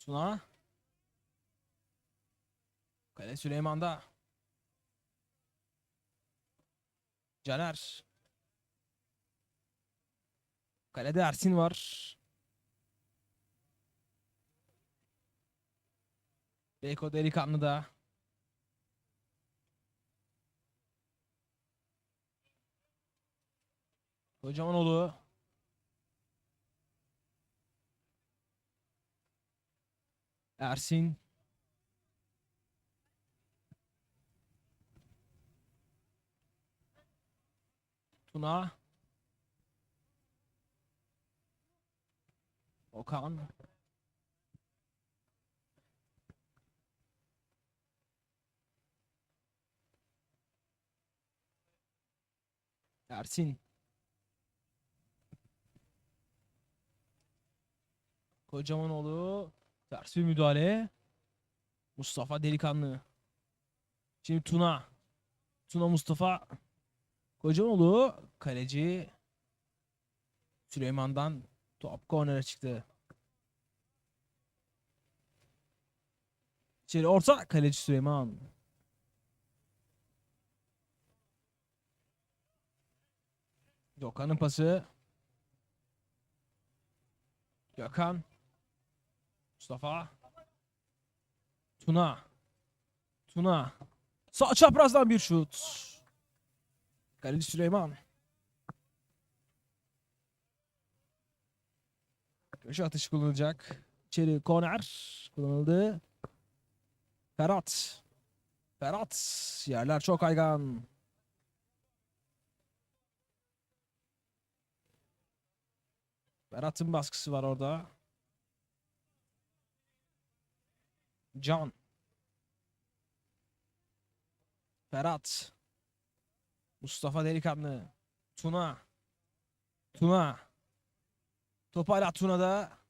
Tuna. Kale Süleyman'da. Caner. Kalede Ersin var. Beko delikanlı da. Kocamanoğlu. Ersin. Tuna. Okan. Ersin. Kocamanoğlu. Ters bir müdahale. Mustafa delikanlı. Şimdi Tuna. Tuna Mustafa. Kocamanoğlu. Kaleci. Süleyman'dan top kornere çıktı. İçeri orta. Kaleci Süleyman. Gökhan'ın pası. Gökhan. Mustafa. Tuna. Tuna. Sağ çaprazdan bir şut. Kaleci Süleyman. Köşe atışı kullanılacak. İçeri korner kullanıldı. Ferhat. Ferhat. Yerler çok kaygan. Ferhat'ın baskısı var orada. Can. Ferhat. Mustafa Delikanlı. Tuna. Tuna. Top Tuna'da.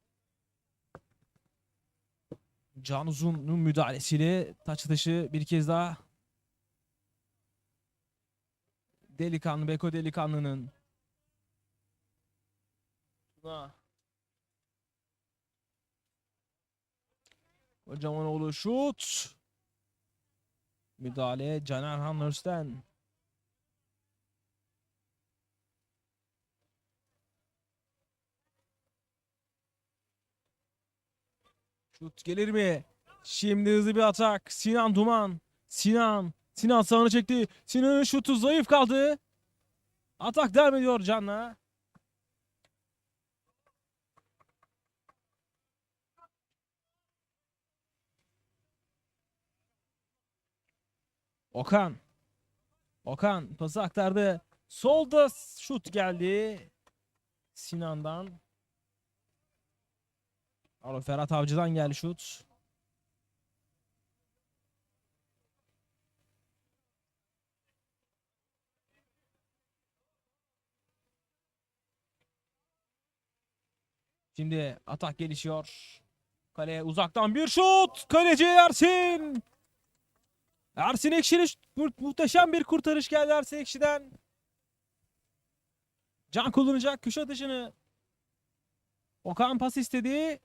Can Uzun'un müdahalesiyle taç atışı bir kez daha. Delikanlı, Beko Delikanlı'nın. Tuna. Kocamanoğlu şut. Müdahale Caner Hanlörs'ten. Şut gelir mi? Şimdi hızlı bir atak. Sinan Duman. Sinan. Sinan sağını çekti. Sinan'ın şutu zayıf kaldı. Atak devam ediyor Can'la. Okan. Okan pası aktardı. Solda şut geldi. Sinan'dan. Alo Ferhat Avcı'dan geldi şut. Şimdi atak gelişiyor. Kaleye uzaktan bir şut. Kaleci Ersin. Ersin Ekşi'nin muhteşem bir kurtarış geldi Ersin Ekşi'den. Can kullanacak köşe atışını. Okan pas istedi.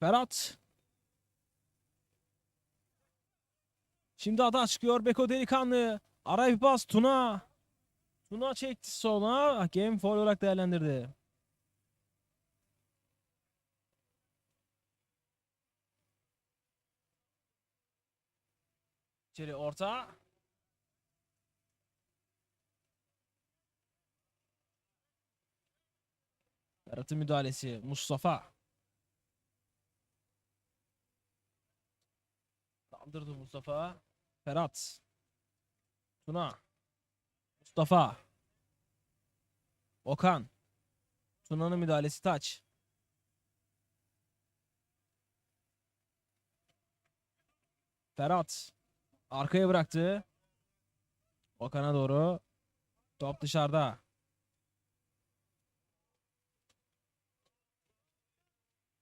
Ferhat. Şimdi hata çıkıyor Beko Delikanlı. Araya bir pas Tuna. Tuna çekti sola. Hakem foul olarak değerlendirdi. İçeri orta. Ferhat'ın müdahalesi. Mustafa. Kaldırdı Mustafa. Ferhat. Tuna. Mustafa. Okan. Tuna'nın müdahalesi taç. Ferhat. Arkaya bıraktı. Okan'a doğru. Top dışarıda.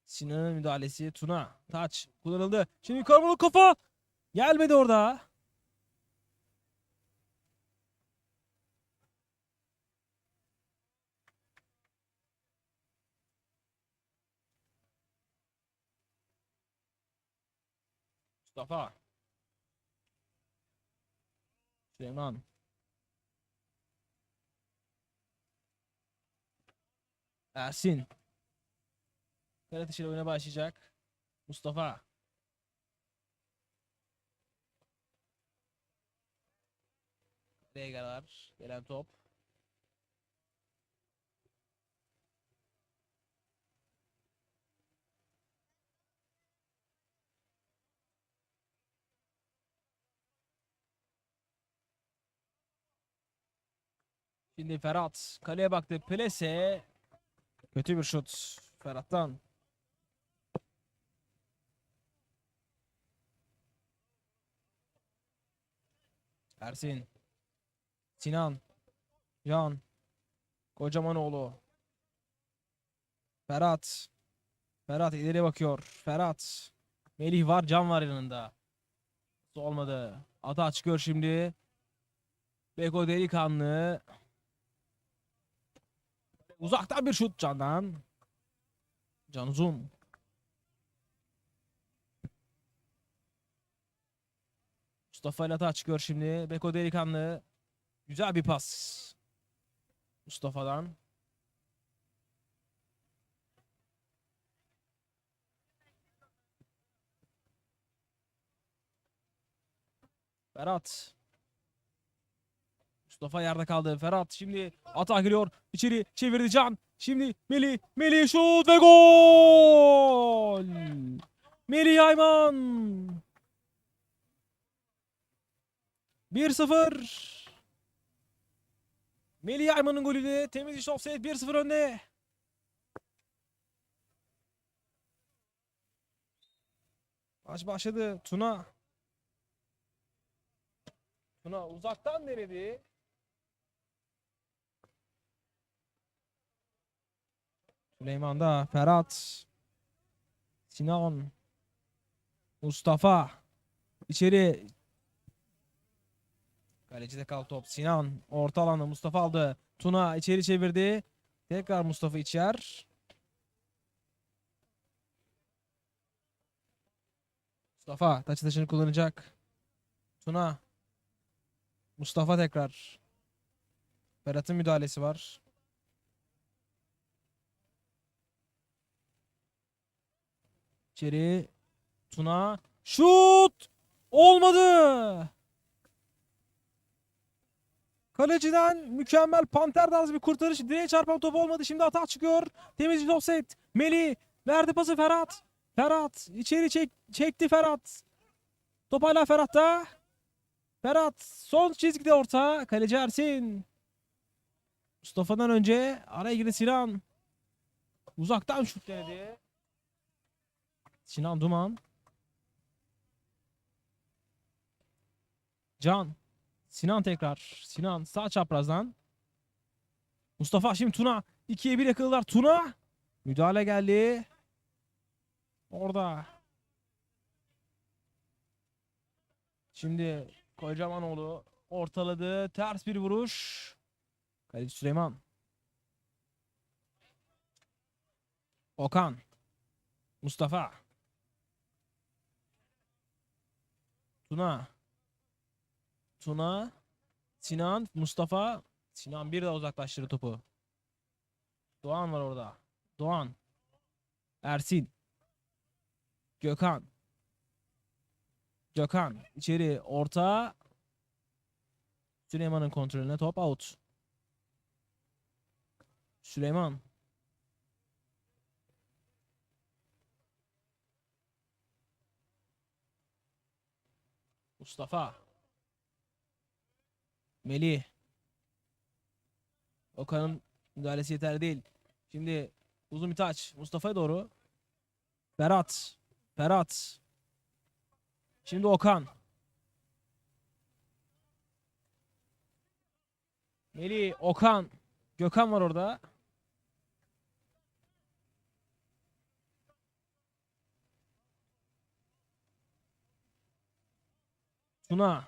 Sinan'ın müdahalesi Tuna. Taç kullanıldı. Şimdi Karmalı kafa. Gelmedi orada. Mustafa. Süleyman. Ersin. Kale dışarı oyuna başlayacak. Mustafa. Var. Gelen top. Şimdi Ferhat kaleye baktı. Plese. Kötü bir şut Ferhat'tan. Ersin. Sinan. Can. Kocamanoğlu. Ferhat. Ferhat ileri bakıyor. Ferhat. Melih var, Can var yanında. Olmadı. Ata çıkıyor şimdi. Beko delikanlı. Uzaktan bir şut Can'dan. Can uzun. Mustafa ile hata çıkıyor şimdi. Beko delikanlı. Güzel bir pas. Mustafa'dan. Ferhat. Mustafa yerde kaldı. Ferhat şimdi atağa giriyor. İçeri çevirdi Can. Şimdi Melih. Melih şut ve gol. Melih Ayman. 1-0. Melih Ayman'ın golüyle temiz iş offside 1-0 önde. Maç başladı. Tuna. Tuna uzaktan denedi. Süleyman'da Ferhat. Sinan. Mustafa. İçeri Kalecide kal top. Sinan orta alanda Mustafa aldı. Tuna içeri çevirdi. Tekrar Mustafa içer. Mustafa taçı taşını kullanacak. Tuna. Mustafa tekrar. Berat'ın müdahalesi var. İçeri. Tuna. Şut! Olmadı. Kaleciden mükemmel panter tarzı bir kurtarış. Direğe çarpan top olmadı. Şimdi hata çıkıyor. Temiz bir offset. Meli verdi pası Ferhat. Ferhat içeri çek, çekti Ferhat. Top hala Ferhat'ta. Ferhat son çizgide orta. Kaleci Ersin. Mustafa'dan önce araya girdi Sinan. Uzaktan şut denedi. Sinan Duman. Can. Sinan tekrar. Sinan sağ çaprazdan. Mustafa şimdi Tuna. 2'ye 1 yakaladılar. Tuna. Müdahale geldi. Orada. Şimdi Kocamanoğlu ortaladı. Ters bir vuruş. Kaleci Süleyman. Okan. Mustafa. Tuna. Tuna, Sinan, Mustafa. Sinan bir daha uzaklaştırdı topu. Doğan var orada. Doğan. Ersin. Gökhan. Gökhan. içeri orta. Süleyman'ın kontrolüne top out. Süleyman. Mustafa. Melih. Okan'ın müdahalesi yeterli değil. Şimdi uzun bir taç. Mustafa'ya doğru. Berat. Berat. Şimdi Okan. Melih, Okan. Gökhan var orada. Tuna.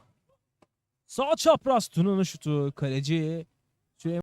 Sağ çapraz Tuna'nın şutu. Kaleci